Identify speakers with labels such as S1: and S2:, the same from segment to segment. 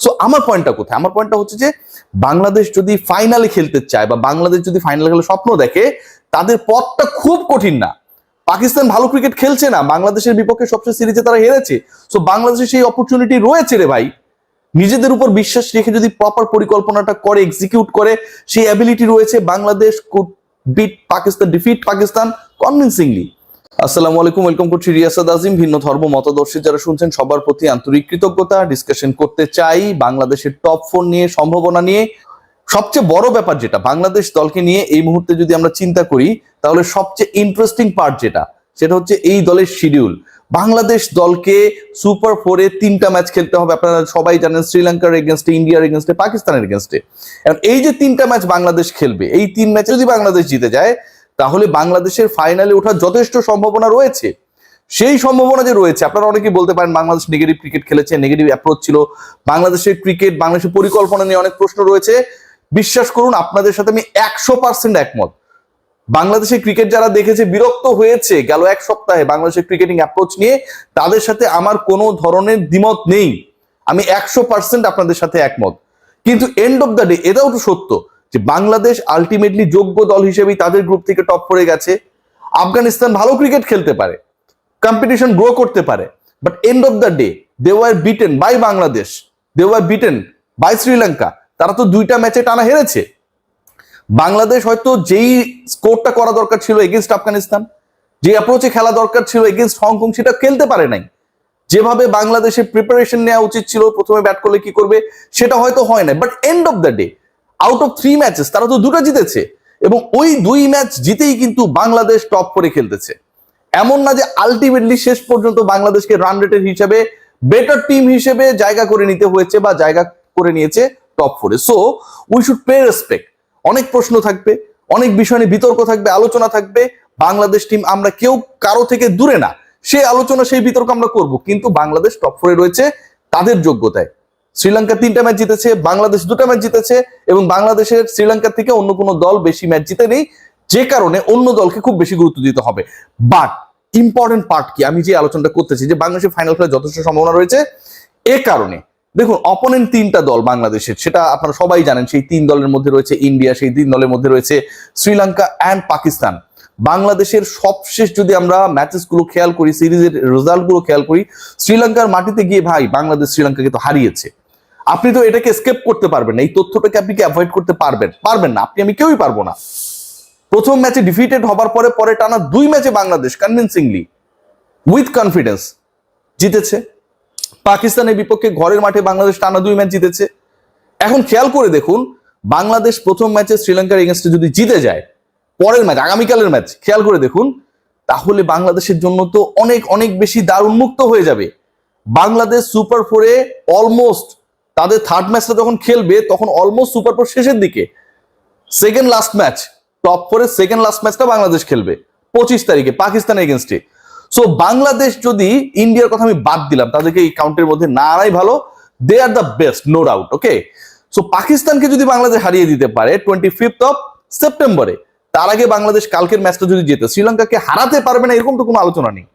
S1: So আমার পয়েন্টটা কোথায়? আমার পয়েন্টটা হচ্ছে যে, বাংলাদেশ যদি ফাইনালে খেলতে চায় বা বাংলাদেশ যদি ফাইনালে খেলে স্বপ্ন দেখে, তাদের পথটা খুব কঠিন না। পাকিস্তান ভালো ক্রিকেট খেলছে না, বাংলাদেশের বিপক্ষে সবচেয়ে সিরিজে তারা হেরেছে। সো বাংলাদেশের সেই অপরচুনিটি রয়েছে রে ভাই। নিজেদের উপর বিশ্বাস রেখে যদি প্রপার পরিকল্পনাটা করে এক্সিকিউট করে, সেই অ্যাবিলিটি রয়েছে Bangladesh could beat Pakistan defeat Pakistan convincingly আসসালামু আলাইকুম, ওয়েলকাম করছি রিয়াসাদ আজিম। ভিন্ন ধর্ম মতাদর্শী যারা শুনছেন, সবার প্রতি আন্তরিক কৃতজ্ঞতা ডিসকাশন করতে চাই বাংলাদেশের টপ ফোর নিয়ে, সম্ভাবনা নিয়ে। সবচেয়ে বড় ব্যাপার যেটা, বাংলাদেশ দলকে নিয়ে এই মুহূর্তে যদি আমরা চিন্তা করি, তাহলে সবচেয়ে ইন্টারেস্টিং পার্ট যেটা, সেটা হচ্ছে এই দলের শিডিউল বাংলাদেশ দলকে সুপার ফোরে তিনটা ম্যাচ খেলতে হবে। আপনারা সবাই জানেন শ্রীলঙ্কার এগেনস্টে ইন্ডিয়ার এগেনস্টে পাকিস্তানের এগেনস্টে এই যে তিনটা ম্যাচ বাংলাদেশ খেলবে, এই তিন ম্যাচে যদি বাংলাদেশ জিতে যায় তাহলে বাংলাদেশের ফাইনালে ওঠার যথেষ্ট সম্ভাবনা রয়েছে। সেই সম্ভাবনা যে রয়েছে, আপনারা অনেকেই বলতে পারেন বাংলাদেশ নেগেটিভ ক্রিকেট খেলেছে নেগেটিভ অ্যাপ্রোচ ছিল। বাংলাদেশের ক্রিকেট বাংলাদেশের পরিকল্পনা নিয়ে অনেক প্রশ্ন রয়েছে। বিশ্বাস করুন, আপনাদের সাথে আমি একশো পার্সেন্ট একমত। বাংলাদেশের ক্রিকেট যারা দেখেছে, বিরক্ত হয়েছে গেল এক সপ্তাহে বাংলাদেশের ক্রিকেটিং অ্যাপ্রোচ নিয়ে, তাদের সাথে আমার কোনো ধরনের দ্বিমত নেই। আমি একশো পার্সেন্ট আপনাদের সাথে একমত। কিন্তু এন্ড অফ দ্য ডে এটাও তো সত্য। যে বাংলাদেশ আলটিমেটলি যোগ্য দল হিসেবেই তাদের গ্রুপ থেকে টপ করে গেছে। আফগানিস্তান ভালো ক্রিকেট খেলতে পারে কম্পিটিশন গ্রো করতে পারে but end of the day they were beaten by Bangladesh they were beaten by Sri Lanka, তারা তো দুইটা ম্যাচে টানা হেরেছে। বাংলাদেশ হয়তো যেই স্কোরটা করা দরকার ছিল এগেনস্ট আফগানিস্তান, যে অ্যাপ্রোচে খেলা দরকার ছিল এগেনস্ট হংকং, সেটা খেলতে পারে নাই। যেভাবে বাংলাদেশের প্রিপারেশন নেওয়া উচিত ছিল, প্রথমে ব্যাট করলে কি করবে, সেটা হয়তো হয় না but end of the day out of three matches তারা তো দুটো জিতেছে। এবং ওই দুই ম্যাচ জিতেই কিন্তু বাংলাদেশ টপ করে খেলতেছে। এমন না যে আলটিমেটলি শেষ পর্যন্ত বাংলাদেশকে রান রেটের হিসেবে বেটার টিম হিসেবে জায়গা করে নিতে হয়েছে বা জায়গা করে নিয়েছে টপ ফোরে so we should pay respect অনেক প্রশ্ন থাকবে, অনেক বিষয় নিয়ে বিতর্ক থাকবে, আলোচনা থাকবে। বাংলাদেশ টিম আমরা কেউ কারও থেকে দূরে না। সেই আলোচনা, সেই বিতর্ক আমরা করব। কিন্তু বাংলাদেশ টপ ফোরে রয়েছে তাদের যোগ্যতায়। শ্রীলঙ্কা তিনটা ম্যাচ জিতেছে, বাংলাদেশ দুটা ম্যাচ জিতেছে এবং বাংলাদেশের শ্রীলঙ্কা থেকে অন্য কোনো দল বেশি ম্যাচ জিতে নেই, যে কারণে অন্য দলকে খুব বেশি গুরুত্ব দিতে হবে। বাট ইম্পর্টেন্ট পার্ট কি? আমি যে আলোচনাটা করতেছি যে বাংলাদেশের ফাইনাল খেলার যথেষ্ট সম্ভাবনা রয়েছে, এ কারণে দেখুন অপোনেন্ট তিনটা দল বাংলাদেশের, সেটা আপনারা সবাই জানেন, সেই তিন দলের মধ্যে রয়েছে ইন্ডিয়া সেই তিন দলের মধ্যে রয়েছে শ্রীলঙ্কা অ্যান্ড পাকিস্তান বাংলাদেশের সবশেষ যদি আমরা ম্যাচেসগুলো খেয়াল করি, সিরিজের রেজাল্টগুলো খেয়াল করি, শ্রীলঙ্কার মাটিতে গিয়ে ভাই, বাংলাদেশ শ্রীলঙ্কাকে তো হারিয়েছে। আপনি তো এটাকে স্কেপ করতে পারবেন না, এই তথ্যটাকে আপনি কি অ্যাভয়েড করতে পারবেন? পারবেন না, আপনি, আমি কেউই পারব না। প্রথম ম্যাচে ডিফিটেড হবার পরে পরে টানা দুই ম্যাচে বাংলাদেশ কনভিনসিংলি উইথ কনফিডেন্স জিতেছে। পাকিস্তানের বিপক্ষে ঘরের মাঠে বাংলাদেশ টানা দুই ম্যাচ জিতেছে। এখন খেয়াল করে দেখুন, বাংলাদেশ প্রথম ম্যাচে শ্রীলঙ্কার এগেনস্টে যদি জিতে যায়, পরের ম্যাচ আগামীকালের ম্যাচ খেয়াল করে দেখুন, তাহলে বাংলাদেশের জন্য তো অনেক অনেক বেশি দার উন্মুক্ত হয়ে যাবে। বাংলাদেশ সুপার ফোরে অলমোস্ট তাদের থার্ড ম্যাচটা যখন খেলবে, তখন অলমোস্ট সুপার ফোর শেষের দিকে সেকেন্ড লাস্ট ম্যাচ টপ ফোরে সেকেন্ড লাস্ট ম্যাচটা বাংলাদেশ খেলবে, পঁচিশ তারিখে পাকিস্তানের এগেনস্টে সো বাংলাদেশ যদি ইন্ডিয়ার কথা আমি বাদ দিলাম, তাদেরকে এই কাউন্টের মধ্যে না আনাই ভালো they are the best no doubt okay so পাকিস্তানকে যদি বাংলাদেশ হারিয়ে দিতে পারে টোয়েন্টি ফিফথ অফ সেপ্টেম্বরে তার আগে বাংলাদেশ কালকের ম্যাচটা যদি যেত শ্রীলঙ্কাকে হারাতে পারবে না, এরকম তো কোনো আলোচনা নেই।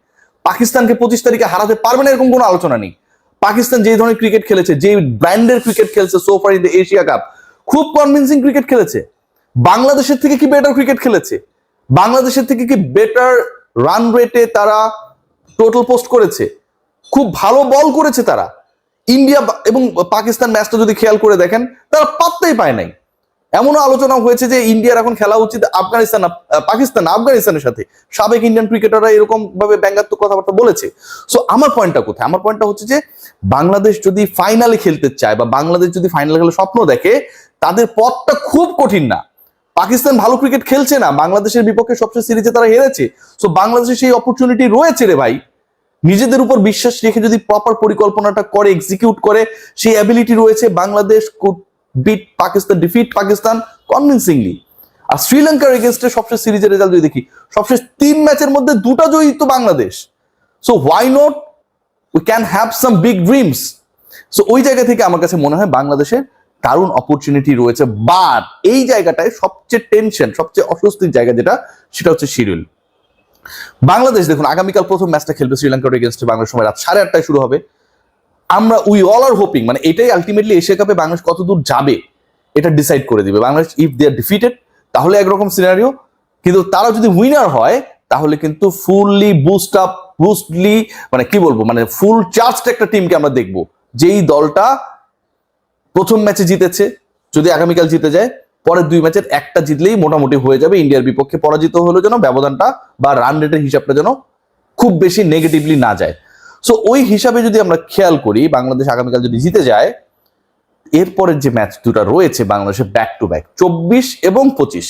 S1: পাকিস্তানকে পঁচিশ তারিখে হারাতে পারবে না, এরকম কোনো আলোচনা নেই। পাকিস্তান যে ধরনের ক্রিকেট খেলেছে যে ব্র্যান্ডের ক্রিকেট খেলছে so far in the Asia cup খুব কনভিনসিং ক্রিকেট খেলেছে। বাংলাদেশের থেকে কি বেটার ক্রিকেট খেলেছে? বাংলাদেশের থেকে কি বেটার রান রেটে তারা টোটাল পোস্ট করেছে? খুব ভালো বল করেছে তারা। ইন্ডিয়া এবং পাকিস্তান ম্যাচটা যদি খেয়াল করে দেখেন, তারা পাত্তাই পায় নাই। এমনও আলোচনা হয়েছে যে ইন্ডিয়ার এখন খেলা উচিত আফগানিস্তান পাকিস্তান, আফগানিস্তানের সাথে। সাবেক ইন্ডিয়ান ক্রিকেটাররা এরকম ভাবে ব্যঙ্গাত্মক কথাবার্তা বলেছে। সো আমার পয়েন্টটা কোথায়? আমার পয়েন্টটা হচ্ছে যে, বাংলাদেশ যদি ফাইনালে খেলতে চায় বা বাংলাদেশ যদি ফাইনালে খেলে স্বপ্ন দেখে, তাদের পথটা খুব কঠিন না। পাকিস্তান ভালো ক্রিকেট খেলছে না, বাংলাদেশের বিপক্ষে সবচেয়ে সিরিজে তারা হেরেছে। সো বাংলাদেশের সেই অপরচুনিটি রয়েছে রে ভাই। নিজেদের উপর বিশ্বাস রেখে যদি প্রপার পরিকল্পনাটা করে এক্সিকিউট করে, সেই অ্যাবিলিটি রয়েছে Bangladesh beat Pakistan defeat Pakistan convincingly আর শ্রীলঙ্কার এগেনস্টে সবশেষ সিরিজের রেজাল্ট যদি দেখি, সবশেষ তিন ম্যাচের মধ্যে দুটা জয়ী তো Bangladesh. So why not we can have some big dreams so ওই জায়গা থেকে আমার কাছে মনে হয় বাংলাদেশের দারুণ অপরচুনিটি রয়েছে। বাট এই জায়গাটায় সবচেয়ে টেনশন সবচেয়ে অস্বস্তির জায়গা যেটা, সেটা হচ্ছে শিডিউল বাংলাদেশ, দেখুন, আগামীকাল প্রথম ম্যাচটা খেলবে শ্রীলঙ্কার এগেনস্টে বাংলার সময় রাত সাড়ে আটটায় শুরু হবে। আমরা উই অল আর হোপিং মানে এটাই আলটিমেটলি এশিয়া কাপে বাংলাদেশ কতদূর যাবে, এটা ডিসাইড করে দিবে। Bangladesh if they are defeated তাহলে একরকম সিনারিও কিন্তু তারা যদি উইনার হয়, তাহলে কিন্তু ফুললি বুস্ট আপ বুস্টলি মানে কি বলব মানে ফুল চার্জড একটা টিমকে আমরা দেখব। যেই দলটা প্রথম ম্যাচে জিতেছে, যদি আগামীকাল জিতে যায়, পরের দুই ম্যাচের একটা জিতলেই মোটামুটি হয়ে যাবে ইন্ডিয়ার বিপক্ষে পরাজিত হলো যেন, ব্যবধানটা বা রান রেটের হিসাবটা যেন খুব বেশি নেগেটিভলি না যায়। সো ওই হিসাবে যদি আমরা খেয়াল করি, বাংলাদেশ আগামীকাল যদি জিতে যায়, এরপরের যে ম্যাচ দুটো রয়েছে বাংলাদেশের ব্যাক টু ব্যাক চব্বিশ এবং পঁচিশ।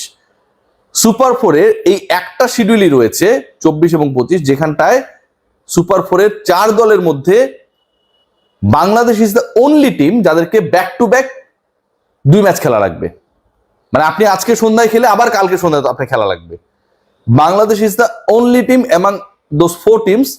S1: সুপার ফোরের এই একটা শিডিউলই রয়েছে, চব্বিশ এবং পঁচিশ, যেখানটায় সুপার ফোরের চার দলের মধ্যে Bangladesh is the only team যাদেরকে ব্যাক টু ব্যাক দুই ম্যাচ খেলা লাগবে। মানে আপনি আজকে সন্ধ্যায় খেলে আবার কালকে সন্ধ্যায় আপনার খেলা লাগবে। Bangladesh is the only team among those four teams